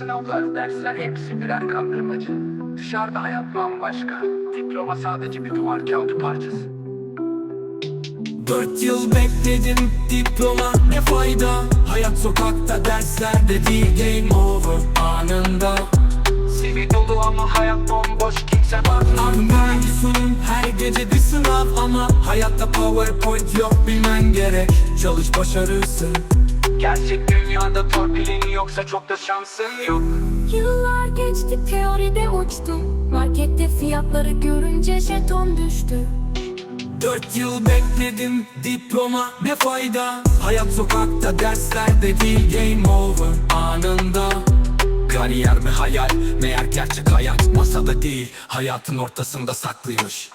Sınavlar, dersler hepsi birer kandırmacı. Dışarıda hayat bambaşka. Diploma sadece bir duvar kağıdı parçası. Dört yıl bekledim diploma ne fayda Hayat sokakta derslerde değil game over anında CV dolu ama hayat bomboş kimse bakmaz. Mühendisim her gece bir sınav ama Hayatta powerpoint yok bilmen gerek Çalış başarırsın Gerçek dünyada torpilin yoksa çok da şansın yok. Yıllar geçti teoride uçtum. Markette fiyatları görünce jeton düştü. Dört yıl bekledim diploma ne fayda? Hayat sokakta derslerde değil game over. Anında Kariyer mi hayal? Meğer gerçek hayat masada değil Hayatın ortasında saklıymış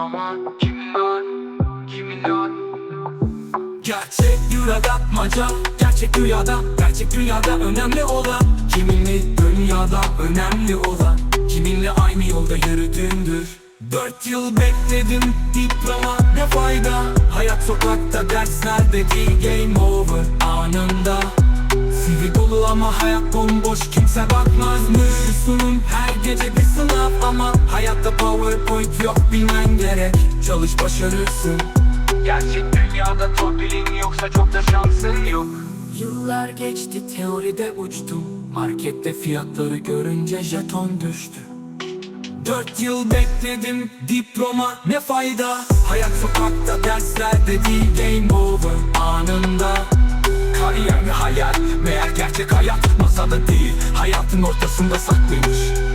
ama kimler, kimler Gerçek yaratmaca Gerçek dünyada Gerçek dünyada önemli olan Kiminle dünyada önemli olan Kiminle aynı yolda yürüdüğündür Dört yıl bekledim diploma ne fayda? Hayat sokakta derslerde değil game over anında CV dolu ama hayat bomboş kimse bakmaz mı? Sunum her gece bir sınav ama Hayatta powerpoint yok bilmen gerek. Çalış başarırsın. Gerçek dünyada torpilin yoksa çok da şansın yok. Yıllar geçti teoride uçtum. Markette fiyatları görünce jeton düştü. Dört yıl bekledim diploma ne fayda? Hayat sokakta derslerde değil game over. Anında Kariyer hayal meğer gerçek hayat masada değil Hayatın ortasında saklıymış